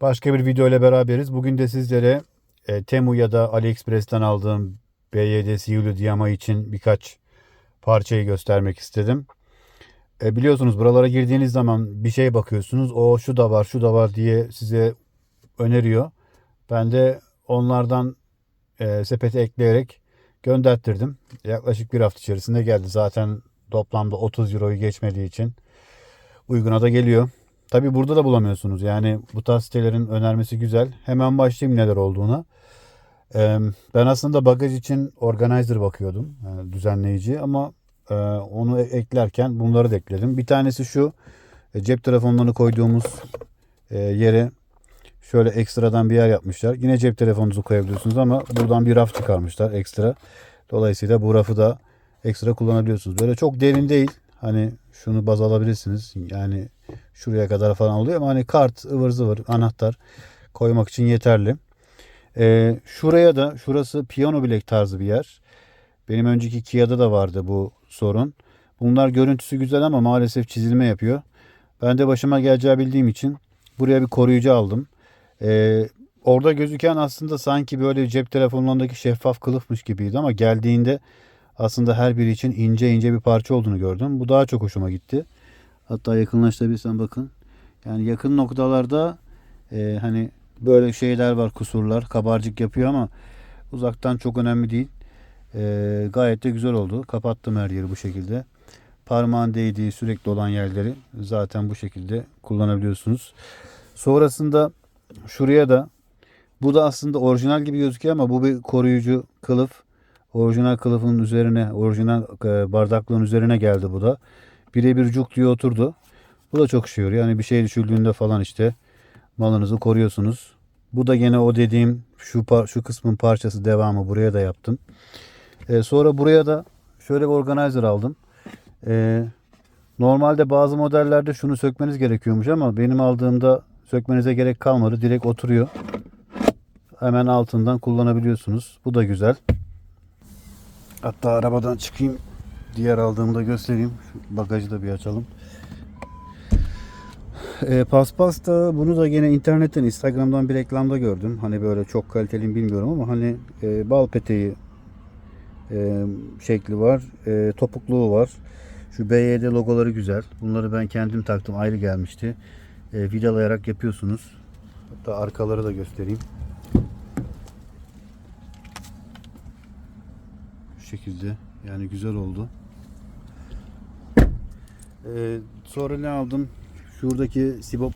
Başka bir video ile beraberiz. Bugün de sizlere e, Temu ya da AliExpress'ten aldığım BYD Siyulu Diyama için birkaç parçayı göstermek istedim. E, biliyorsunuz buralara girdiğiniz zaman bir şey bakıyorsunuz. O şu da var, şu da var diye size öneriyor. Ben de onlardan e, sepete ekleyerek gönderttirdim. Yaklaşık bir hafta içerisinde geldi. Zaten toplamda 30 euroyu geçmediği için uyguna da geliyor. Tabi burada da bulamıyorsunuz. Yani bu tarz sitelerin önermesi güzel. Hemen başlayayım neler olduğuna. Ben aslında bagaj için organizer bakıyordum. Yani düzenleyici ama e, onu eklerken bunları da ekledim. Bir tanesi şu. e, Cep telefonlarını koyduğumuz e, yere şöyle ekstradan bir yer yapmışlar. Yine cep telefonunuzu koyabiliyorsunuz ama buradan bir raf çıkarmışlar ekstra. Dolayısıyla bu rafı da ekstra kullanabiliyorsunuz. Böyle çok derin değil. Hani şunu baz alabilirsiniz. Yani şuraya kadar falan oluyor ama hani kart, ıvır zıvır, anahtar koymak için yeterli. Ee, şuraya da şurası piyano bilek tarzı bir yer. Benim önceki Kia'da da vardı bu sorun. Bunlar görüntüsü güzel ama maalesef çizilme yapıyor. Ben de başıma geleceği bildiğim için buraya bir koruyucu aldım. Ee, orada gözüken aslında sanki böyle cep telefonlarındaki şeffaf kılıfmış gibiydi ama geldiğinde aslında her biri için ince ince bir parça olduğunu gördüm. Bu daha çok hoşuma gitti. Hatta yakınlaştırabilirsen bakın. Yani yakın noktalarda e, hani böyle şeyler var kusurlar kabarcık yapıyor ama uzaktan çok önemli değil. E, gayet de güzel oldu. Kapattım her yeri bu şekilde. Parmağın değdiği sürekli olan yerleri zaten bu şekilde kullanabiliyorsunuz. Sonrasında şuraya da bu da aslında orijinal gibi gözüküyor ama bu bir koruyucu kılıf. Orijinal kılıfın üzerine, orijinal e, bardaklığın üzerine geldi bu da. Birebir cuk diye oturdu. Bu da çok işe yarıyor. Yani bir şey düşüldüğünde falan işte malınızı koruyorsunuz. Bu da gene o dediğim şu par- şu kısmın parçası devamı buraya da yaptım. E, sonra buraya da şöyle bir organizer aldım. E, normalde bazı modellerde şunu sökmeniz gerekiyormuş ama benim aldığımda sökmenize gerek kalmadı. Direkt oturuyor. Hemen altından kullanabiliyorsunuz. Bu da güzel. Hatta arabadan çıkayım. Diğer aldığımı da göstereyim. Şu bagajı da bir açalım. E, paspas da bunu da gene internetten Instagram'dan bir reklamda gördüm. Hani böyle çok kaliteli mi bilmiyorum ama hani e, bal peteği e, şekli var. E, topukluğu var. Şu BYD logoları güzel. Bunları ben kendim taktım. Ayrı gelmişti. E, vidalayarak yapıyorsunuz. Hatta arkaları da göstereyim. Şu şekilde. Yani güzel oldu. Ee, sonra ne aldım? Şuradaki sibop